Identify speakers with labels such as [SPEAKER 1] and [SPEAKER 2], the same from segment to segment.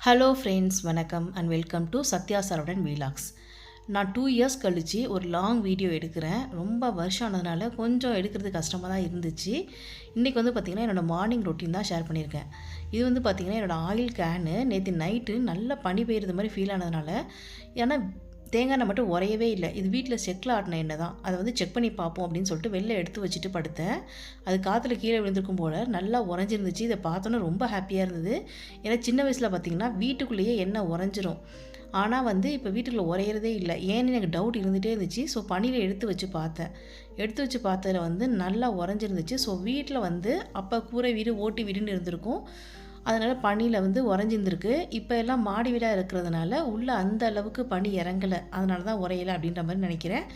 [SPEAKER 1] Hello friends வணக்கம் and welcome to Sathya சரவுடன் வீலாக்ஸ் நான் டூ இயர்ஸ் கழித்து ஒரு லாங் வீடியோ எடுக்கிறேன். ரொம்ப வருஷம் ஆனதுனால கொஞ்சம் எடுக்கிறது கஷ்டமாக தான் இருந்துச்சு. இன்றைக்கி வந்து பார்த்திங்கன்னா என்னோடய மார்னிங் ரொட்டீன் தான் ஷேர் பண்ணியிருக்கேன். இது வந்து பார்த்திங்கன்னா என்னோடய ஆயில் கேனு நேற்று நைட்டு நல்லா பனி பெய்யுறது மாதிரி ஃபீல் ஆனதுனால ஏன்னா தேங்காய் மட்டும் உரையவே இல்லை. இது வீட்டில் செக்கில் ஆட்டின எண்ணெய் தான். அதை வந்து செக் பண்ணி பார்ப்போம் அப்படின்னு சொல்லிட்டு வெளில எடுத்து வச்சுட்டு படுத்தேன். அது காற்றுல கீழே விழுந்திருக்கும் போல் நல்லா உறைஞ்சிருந்துச்சு. இதை பார்த்தோன்னே ரொம்ப ஹாப்பியாக இருந்தது. ஏன்னா சின்ன வயசில் பார்த்திங்கன்னா வீட்டுக்குள்ளேயே எண்ணெய் உறைஞ்சிரும். ஆனால் வந்து இப்போ வீட்டுக்குள்ளே உரையிறதே இல்லை. ஏன்னு எனக்கு டவுட் இருந்துகிட்டே இருந்துச்சு. ஸோ பனியில் எடுத்து வச்சு பார்த்தேன். எடுத்து வச்சு பார்த்ததில் வந்து நல்லா உறைஞ்சிருந்துச்சு. ஸோ வீட்டில் வந்து அப்போ கூரை வீடு ஓட்டி வீடுன்னு இருந்திருக்கும். அதனால் பனியில் வந்து உறைஞ்சிருந்துருக்கு. இப்போ எல்லாம் மாடி வீடாக இருக்கிறதுனால உள்ளே அந்த அளவுக்கு பனி இறங்கலை. அதனால தான் உரையலை அப்படின்ற மாதிரி நினைக்கிறேன்.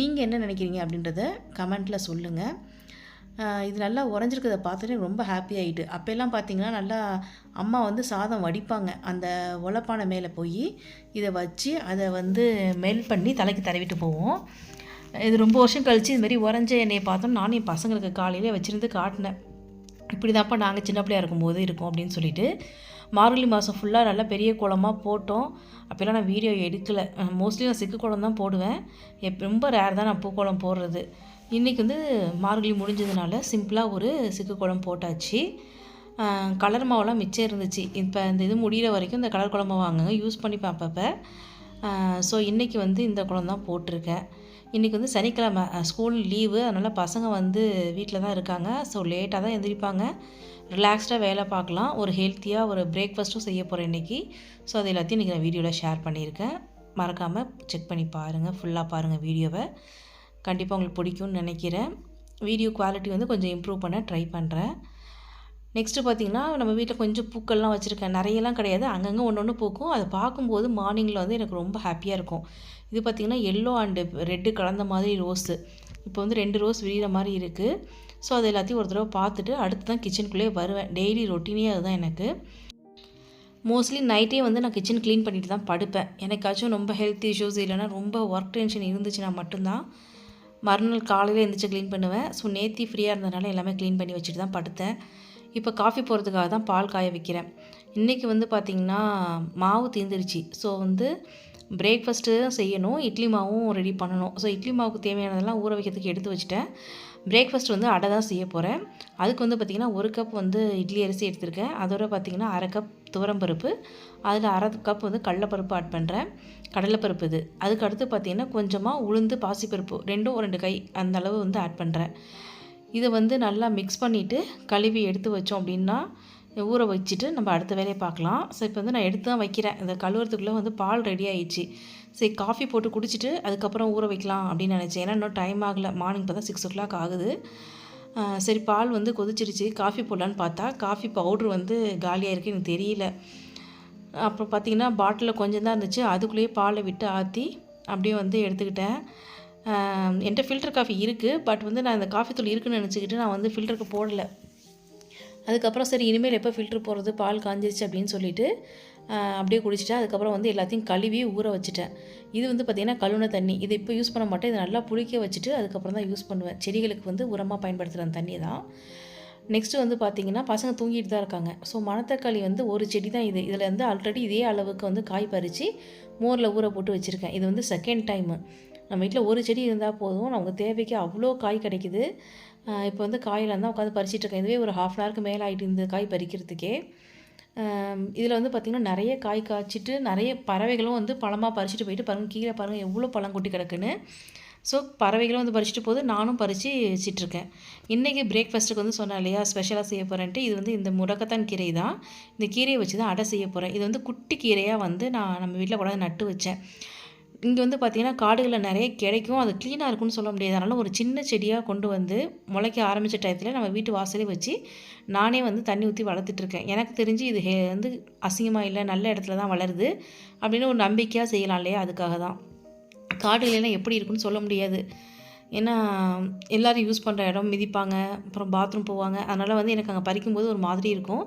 [SPEAKER 1] நீங்கள் என்ன நினைக்கிறீங்க அப்படின்றத கமெண்ட்டில் சொல்லுங்கள் இது நல்லா உறைஞ்சிருக்கிறத பார்த்துட்டு ரொம்ப ஹாப்பி ஆகிட்டு அப்போல்லாம் பார்த்தீங்கன்னா நல்லா அம்மா வந்து சாதம் வடிப்பாங்க. அந்த உலப்பானை மேலே போய் இதை வச்சு அதை வந்து மெல் பண்ணி தலைக்கு தடவிட்டு போவோம். இது ரொம்ப வருஷம் கழித்து இதுமாதிரி உறைஞ்ச எண்ணெயை பார்த்தோம். நானும் என் பசங்களுக்கு காலையிலே வச்சுருந்து காட்டினேன். இப்படி தான்ப்பா நாங்கள் சின்ன பிள்ளையா இருக்கும்போது இருக்கோம் அப்படின்னு சொல்லிட்டு மார்கழி மாதம் ஃபுல்லாக நல்லா பெரிய குளமாக போட்டோம். அப்போல்லாம் நான் வீடியோ எடுக்கலை. மோஸ்ட்லி நான் சிக்கு குளம் தான் போடுவேன். எப் ரொம்ப ரேர் தான் நான் பூக்குளம் போடுறது. இன்றைக்கி வந்து மார்கழி முடிஞ்சதுனால சிம்பிளாக ஒரு சிக்கு குளம் போட்டாச்சு. கலர் மாவெல்லாம் மிச்சம் இருந்துச்சு. இப்போ இந்த இது முடிகிற வரைக்கும் இந்த கலர் குழம்பு வாங்குங்க யூஸ் பண்ணிப்பேன் அப்பப்போ ஸோ இன்றைக்கி வந்து இந்த குளம் தான் போட்டிருக்கேன். இன்றைக்கி வந்து சனிக்கிழமை ஸ்கூல் லீவு அதனால் பசங்க வந்து வீட்டில் தான் இருக்காங்க. ஸோ லேட்டாக தான் எந்திரிப்பாங்க. ரிலாக்ஸ்டாக வேலை பார்க்கலாம். ஒரு ஹெல்த்தியாக ஒரு பிரேக்ஃபாஸ்ட்டும் செய்ய போகிறேன் இன்றைக்கி ஸோ அது எல்லாத்தையும் இன்றைக்கி நான் வீடியோவில் ஷேர் பண்ணியிருக்கேன். மறக்காமல் செக் பண்ணி பாருங்கள் ஃபுல்லாக பாருங்கள் வீடியோவை. கண்டிப்பாக உங்களுக்கு பிடிக்கும்னு நினைக்கிறேன். வீடியோ குவாலிட்டி வந்து கொஞ்சம் இம்ப்ரூவ் பண்ண ட்ரை பண்ணுறேன் நெக்ஸ்ட்டு பார்த்திங்கன்னா நம்ம வீட்டில் கொஞ்சம் பூக்கள்லாம் வச்சுருக்கேன். நிறையலாம் கிடையாது. அங்கங்கே ஒன்று ஒன்று பூக்கும். அதை பார்க்கும்போது மார்னிங்கில் வந்து எனக்கு ரொம்ப ஹாப்பியாக இருக்கும். இது பார்த்திங்கன்னா எல்லோ அண்டு ரெட்டு கலந்த மாதிரி ரோஸு இப்போ வந்து ரெண்டு ரோஸ் விரிகிற மாதிரி இருக்குது ஸோ அது எல்லாத்தையும் ஒரு தடவை பார்த்துட்டு அடுத்து தான் கிச்சனுக்குள்ளேயே வருவேன். டெய்லி ரொட்டீனே அதுதான் எனக்கு. மோஸ்ட்லி நைட்டே வந்து நான் கிச்சன் க்ளீன் பண்ணிட்டு தான் படுப்பேன். எனக்காச்சும் ரொம்ப ஹெல்த் இஷ்யூஸ் இல்லைனா ரொம்ப ஒர்க் டென்ஷன் இருந்துச்சுன்னா மட்டும்தான் மறுநாள் காலையில் எழுந்திரிச்சு க்ளீன் பண்ணுவேன். ஸோ நேத்தி ஃப்ரீயாக இருந்ததுனால எல்லாமே க்ளீன் பண்ணி வச்சுட்டு தான் படுத்தேன். இப்போ காஃபி போடுறதுக்காக தான் பால் காய வைக்கிறேன். இன்றைக்கி வந்து பார்த்திங்கன்னா மாவு தீர்ந்துருச்சு ஸோ வந்து பிரேக்ஃபாஸ்ட்டு செய்யணும் இட்லி மாவும் ரெடி பண்ணணும். ஸோ இட்லி மாவுக்கு தேவையானதெல்லாம் ஊற வைக்கிறதுக்கு எடுத்து வச்சுட்டேன். பிரேக்ஃபாஸ்ட் வந்து அடை தான் செய்ய போகிறேன் அதுக்கு வந்து பார்த்திங்கன்னா ஒரு கப் வந்து இட்லி அரிசி எடுத்திருக்கேன். அதோட பார்த்திங்கன்னா அரை கப் துவரம்பருப்பு அதில் அரை கப் வந்து கடலைப்பருப்பு ஆட் பண்ணுறேன் கடலைப்பருப்பு இது. அதுக்கு அடுத்து பார்த்திங்கன்னா கொஞ்சமாக உளுந்து பாசிப்பருப்பு. ரெண்டும் ரெண்டு கை அந்த அளவு வந்து ஆட் பண்ணுறேன் இதை வந்து நல்லா மிக்ஸ் பண்ணிவிட்டு கழுவி எடுத்து வச்சோம் அப்படின்னா ஊற வச்சுட்டு நம்ம அடுத்த வேலையை பார்க்கலாம். ஸோ இப்போ வந்து நான் எடுத்து தான் வைக்கிறேன். இந்த கழுவுறதுக்குள்ளே வந்து பால் ரெடி ஆயிடுச்சு. சரி காஃபி போட்டு குடிச்சிட்டு அதுக்கப்புறம் ஊற வைக்கலாம் அப்படின்னு நினச்சேன். ஏன்னா இன்னும் டைம் ஆகலை. மார்னிங் இப்போ தான் சிக்ஸ் ஓ கிளாக் ஆகுது சரி பால் வந்து கொதிச்சிருச்சு. காஃபி போடலான்னு பார்த்தா காஃபி பவுட்ரு வந்து காலியாக இருக்குது எனக்கு தெரியல. அப்புறம் பார்த்திங்கன்னா பாட்டிலில் கொஞ்சம் தான் இருந்துச்சு. அதுக்குள்ளேயே பாலை விட்டு ஆற்றி அப்படியே வந்து எடுத்துக்கிட்டேன். என்கிட்ட ஃபில்டர் காஃபி இருக்குது பட் வந்து நான் இந்த காஃபி தூள் இருக்குன்னு நினச்சிக்கிட்டு நான் வந்து ஃபில்டருக்கு போடலை. அதுக்கப்புறம் சரி இனிமேல் எப்போ ஃபில்ட்ரு போடுறது? பால் காஞ்சிருச்சு அப்படின்னு சொல்லிவிட்டு அப்படியே குடிச்சிட்டேன். அதுக்கப்புறம் வந்து எல்லாத்தையும் கழுவி ஊற வச்சுட்டேன். இது வந்து பார்த்திங்கன்னா கழுவுன தண்ணி. இது இப்போ யூஸ் பண்ண மாட்டேன். இதை நல்லா புளிக்க வச்சுட்டு அதுக்கப்புறம் தான் யூஸ் பண்ணுவேன். செடிகளுக்கு வந்து உரமாக பயன்படுத்துகிற தண்ணி தான். நெக்ஸ்ட்டு வந்து பார்த்திங்கன்னா பசங்க தூங்கிட்டு தான் இருக்காங்க. ஸோ மணத்தக்காளி வந்து ஒரு செடி தான் இது. இதில் வந்து ஆல்ரெடி இதே அளவுக்கு வந்து காய் பறித்து மோரில் ஊற போட்டு வச்சுருக்கேன். இது வந்து செகண்ட் டைமு நம்ம வீட்டில் ஒரு செடி இருந்தால் போதும். நமக்கு தேவைக்கு அவ்வளோ காய் கிடைக்குது. இப்போ வந்து காயில் தான் உட்காந்து பறிச்சிட்டு இருக்கேன். இதுவே ஒரு ஹாஃப் அன் ஹவருக்கு மேலே ஆகிட்டு இந்த காய் பறிக்கிறதுக்கே. இதில் வந்து பார்த்திங்கன்னா நிறைய காய் காய்ச்சிட்டு நிறைய பறவைகளும் வந்து பழமாக பறிச்சுட்டு போயிட்டு பாருங்கள் கீழே பாருங்கள் எவ்வளோ பழம் கொட்டி கிடக்குன்னு. ஸோ பறவைகளும் வந்து பறிச்சுட்டு போது நானும் பறித்து வச்சிட்ருக்கேன் இன்றைக்கி பிரேக்ஃபாஸ்ட்டுக்கு வந்து சொன்னேன் இல்லையா ஸ்பெஷலாக செய்ய போகிறேன்ட்டு இது வந்து இந்த முடக்கத்தான் கீரை தான். இந்த கீரையை வச்சு தான் அடை செய்ய போகிறேன் இது வந்து குட்டி கீரையாக வந்து நான் நம்ம வீட்டில் கொண்டாந்து நட்டு வச்சேன். இங்கே வந்து பார்த்திங்கன்னா காடுகளில் நிறைய கிடைக்கும். அது க்ளீனாக இருக்கும்னு சொல்ல முடியாது. அதனால் ஒரு சின்ன செடியாக கொண்டு வந்து முளைக்க ஆரம்பித்த டயத்தில் நம்ம வீட்டு வாசலே வச்சு நானே வந்து தண்ணி ஊற்றி வளர்த்துட்ருக்கேன் எனக்கு தெரிஞ்சு இது ஹே வந்து அசிங்கமாக இல்லை நல்ல இடத்துல தான் வளருது அப்படின்னு ஒரு நம்பிக்கையாக செய்யலாம் இல்லையா? அதுக்காக தான். காடுகளெல்லாம் எப்படி இருக்குன்னு சொல்ல முடியாது. ஏன்னா எல்லோரும் யூஸ் பண்ணுற இடம் மிதிப்பாங்க அப்புறம் பாத்ரூம் போவாங்க. அதனால் வந்து எனக்கு அங்கே பறிக்கும்போது ஒரு மாதிரி இருக்கும்.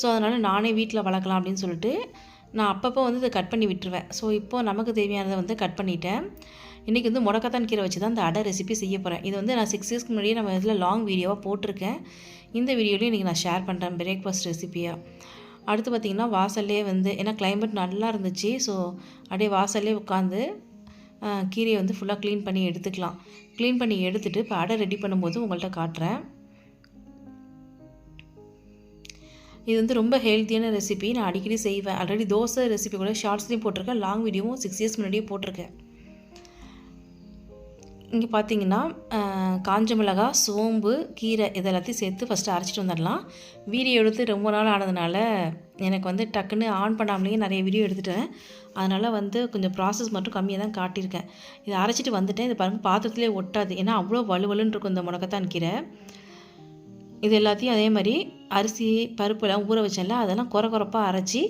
[SPEAKER 1] ஸோ அதனால் நானே வீட்டில் வளர்க்கலாம் அப்படின்னு சொல்லிட்டு நான் அப்பப்போ வந்து இதை கட் பண்ணி விட்டுருவேன். ஸோ இப்போது நமக்கு தேவையானதை வந்து கட் பண்ணிட்டேன். இன்றைக்கி வந்து முடக்கத்தான் கீரை வச்சு தான் இந்த அடை ரெசிபி செய்ய போகிறேன் இது வந்து நான் சிக்ஸ் இயர்ஸ்க்கு முன்னாடியே நம்ம இதில் லாங் வீடியோவாக போட்டிருக்கேன். இந்த வீடியோலையும் இன்றைக்கி நான் ஷேர் பண்ணுறேன் பிரேக்ஃபாஸ்ட் ரெசிப்பியாக அடுத்து பார்த்திங்கன்னா வாசல்லே வந்து ஏன்னா கிளைமேட் நல்லா இருந்துச்சு. ஸோ அப்படியே வாசல்லே உட்காந்து கீரையை வந்து ஃபுல்லாக க்ளீன் பண்ணி எடுத்துக்கலாம். க்ளீன் பண்ணி எடுத்துகிட்டு இப்போ அடை ரெடி பண்ணும்போது உங்கள்கிட்ட காட்டுறேன். இது வந்து ரொம்ப ஹெல்த்தியான ரெசிபி நான் அடிக்கடி செய்வேன். ஆல்ரெடி தோசை ரெசிபி கூட ஷார்ட்ஸ்லேயும் போட்டிருக்கேன். லாங் வீடியோவும் சிக்ஸ் இயர்ஸ் முன்னாடியே போட்டிருக்கேன். இங்கே பார்த்தீங்கன்னா காஞ்ச மிளகா சோம்பு கீரை இதெல்லாத்தையும் சேர்த்து ஃபஸ்ட்டு அரைச்சிட்டு வந்துடலாம். வீடியோ எடுத்து ரொம்ப நாள் ஆனதுனால எனக்கு வந்து டக்குன்னு ஆன் பண்ணாமலேயே நிறைய வீடியோ எடுத்துட்டேன். அதனால் வந்து கொஞ்சம் ப்ராசஸ் மட்டும் கம்மியாக தான் காட்டியிருக்கேன். இதை அரைச்சிட்டு வந்துட்டேன். இது பாருங்கள் பாத்திரத்துலேயே ஒட்டாது. ஏன்னா அவ்வளோ வலுவலுன்னு இருக்கும் இந்த முடக்கத்தான் கீரை. இது எல்லாத்தையும் அதே மாதிரி அரிசி பருப்புலாம் ஊற வச்சேன்ல அதெல்லாம் குறை குறைப்பாக அரைச்சி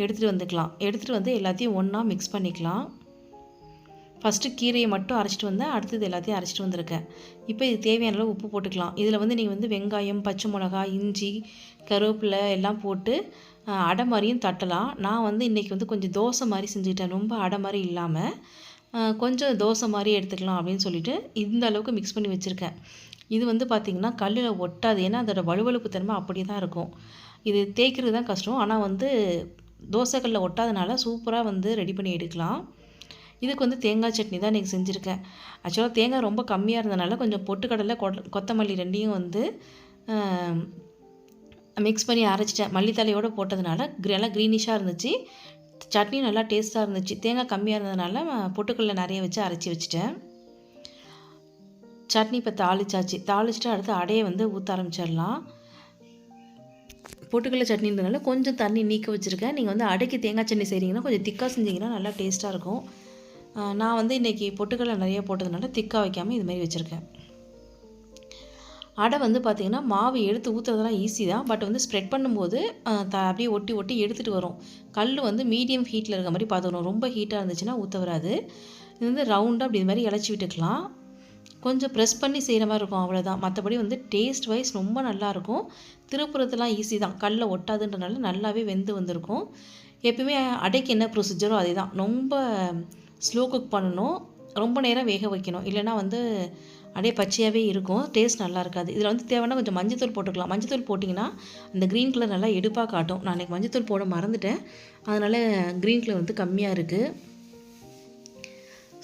[SPEAKER 1] எடுத்துகிட்டு வந்துக்கலாம். எடுத்துகிட்டு வந்து எல்லாத்தையும் ஒன்றா மிக்ஸ் பண்ணிக்கலாம். ஃபஸ்ட்டு கீரையை மட்டும் அரைச்சிட்டு வந்தேன். அடுத்தது எல்லாத்தையும் அரைச்சிட்டு வந்திருக்கேன். இப்போ இது தேவையான அளவு உப்பு போட்டுக்கலாம். இதில் வந்து நீங்கள் வந்து வெங்காயம் பச்சை மிளகா இஞ்சி கருவேப்பிலை எல்லாம் போட்டு அடை மாதிரியும் தட்டலாம். நான் வந்து இன்றைக்கி வந்து கொஞ்சம் தோசை மாதிரி செஞ்சுக்கிட்டேன் ரொம்ப அடை மாதிரி இல்லாமல் கொஞ்சம் தோசை மாதிரி எடுத்துக்கலாம் அப்படின்னு சொல்லிட்டு இந்த அளவுக்கு மிக்ஸ் பண்ணி வச்சுருக்கேன். இது வந்து பார்த்திங்கன்னா கல்லில் ஒட்டாது. ஏன்னா அதோட வலுவழுப்பு தன்மை அப்படி தான் இருக்கும். இது தேய்க்கிறது தான் கஷ்டம். ஆனால் வந்து தோசைக்கல்லில் ஒட்டாதனால சூப்பராக வந்து ரெடி பண்ணி எடுக்கலாம். இதுக்கு வந்து தேங்காய் சட்னி தான் இன்றைக்கி செஞ்சுருக்கேன். ஆக்சுவலாக தேங்காய் ரொம்ப கம்மியாக இருந்தனால கொஞ்சம் பொட்டுக்கடலை கொத்தமல்லி ரெண்டையும் வந்து மிக்ஸ் பண்ணி அரைச்சிட்டேன். மல்லித்தலையோடு போட்டதுனால நல்லா க்ரீனிஷாக இருந்துச்சு. சட்னி நல்லா டேஸ்ட்டாக இருந்துச்சு. தேங்காய் கம்மியாக இருந்ததுனால பொட்டுக்கடலை நிறைய வச்சு அரைச்சி வச்சுட்டேன். சட்னி இப்போ தாளிச்சாச்சு. தாளிச்சிட்டு அடுத்து அடையை வந்து ஊற்ற ஆரம்பிச்சிடலாம். பொட்டுக்கடலை சட்னின்றதுனால கொஞ்சம் தண்ணி நீக்க வச்சுருக்கேன். நீங்கள் வந்து அடைக்கு தேங்காய் சட்னி செய்கிறீங்கன்னா கொஞ்சம் திக்காக செஞ்சிங்கன்னா நல்லா டேஸ்ட்டாக இருக்கும். நான் வந்து இன்றைக்கி பொட்டுக்கடலை நிறைய போட்டதுனால திக்காக வைக்காமல் இதுமாரி வச்சுருக்கேன். அடை வந்து பார்த்திங்கன்னா மாவு எடுத்து ஊற்றுறதுலாம் ஈஸி தான். பட் வந்து ஸ்ப்ரெட் பண்ணும்போது த அப்படியே ஒட்டி ஒட்டி எடுத்துகிட்டு வரும். கல் வந்து மீடியம் ஹீட்டில் இருக்க மாதிரி பார்த்துக்கணும். ரொம்ப ஹீட்டாக இருந்துச்சுன்னா ஊற்ற வராது. இது வந்து ரவுண்டாக அப்படி இது மாதிரி இலச்சி விட்டுக்கலாம். கொஞ்சம் ப்ரெஸ் பண்ணி செய்கிற மாதிரி இருக்கும் அவ்வளோதான் மற்றபடி வந்து டேஸ்ட் வைஸ் ரொம்ப நல்லாயிருக்கும் திருப்புறத்துலாம் ஈஸி தான். கல்லில் ஒட்டாதுன்றனால நல்லாவே வெந்து வந்திருக்கும். எப்பவுமே அடைக்கு என்ன ப்ரொசீஜரோ அதே தான் ரொம்ப ஸ்லோ குக் பண்ணணும். ரொம்ப நேரம் வேக வைக்கணும். இல்லைனா வந்து அப்படியே பச்சையாகவே இருக்கும். டேஸ்ட் நல்லா இருக்காது. இதில் வந்து தேவைன்னா கொஞ்சம் மஞ்சத்தூள் போட்டுக்கலாம். மஞ்சத்தூள் போட்டிங்கன்னா அந்த க்ரீன் கலர் நல்லா எடுப்பாக காட்டும். நான் மஞ்சத்தூள் போட மறந்துட்டேன். அதனால் க்ரீன் கலர் வந்து கம்மியாக இருக்குது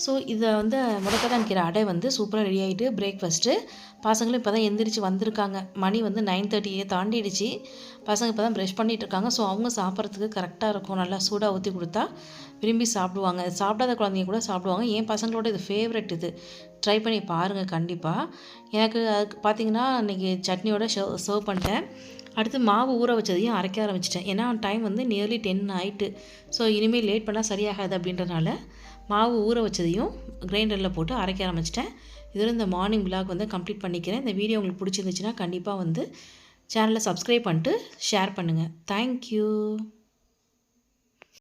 [SPEAKER 1] ஸோ இதை வந்து முடக்கத்தான் கீரை அடை வந்து சூப்பராக ரெடி ஆகிட்டு பிரேக்ஃபாஸ்ட்டு பசங்களும் இப்போ தான் எந்திரிச்சு வந்திருக்காங்க. மணி வந்து நைன் தேர்ட்டியே தாண்டிடுச்சு. பசங்க இப்போ தான் ப்ரெஷ் பண்ணிகிட்டு இருக்காங்க ஸோ அவங்க சாப்பிட்றதுக்கு கரெக்டாக இருக்கும். நல்லா சூடாக ஊற்றி கொடுத்தா விரும்பி சாப்பிடுவாங்க. சாப்பிடாத குழந்தைங்க கூட சாப்பிடுவாங்க. என் பசங்களோட இது ஃபேவரெட் இது. ட்ரை பண்ணி பாருங்கள் கண்டிப்பாக எனக்கு அதுக்கு பார்த்தீங்கன்னா இன்றைக்கி சட்னியோட சர்வ் சர்வ் பண்ணிட்டேன். அடுத்து மாவு ஊற வச்சதையும் அரைக்க ஆரம்பிச்சிட்டேன். ஏன்னா டைம் வந்து நியர்லி டென் ஆகிட்டு ஸோ இனிமேல் லேட் பண்ணால் சரியாகாது அப்படின்றனால மாவு ஊற வச்சதையும் கிரைண்டரில் போட்டு அரைக்க ஆரம்பிச்சிட்டேன். இதில் இந்த மார்னிங் விலாக் வந்து கம்ப்ளீட் பண்ணிக்கிறேன். இந்த வீடியோ உங்களுக்கு பிடிச்சிருந்துச்சுன்னா கண்டிப்பாக வந்து சேனலை சப்ஸ்கிரைப் பண்ணிட்டு ஷேர் பண்ணுங்கள் தேங்க்யூ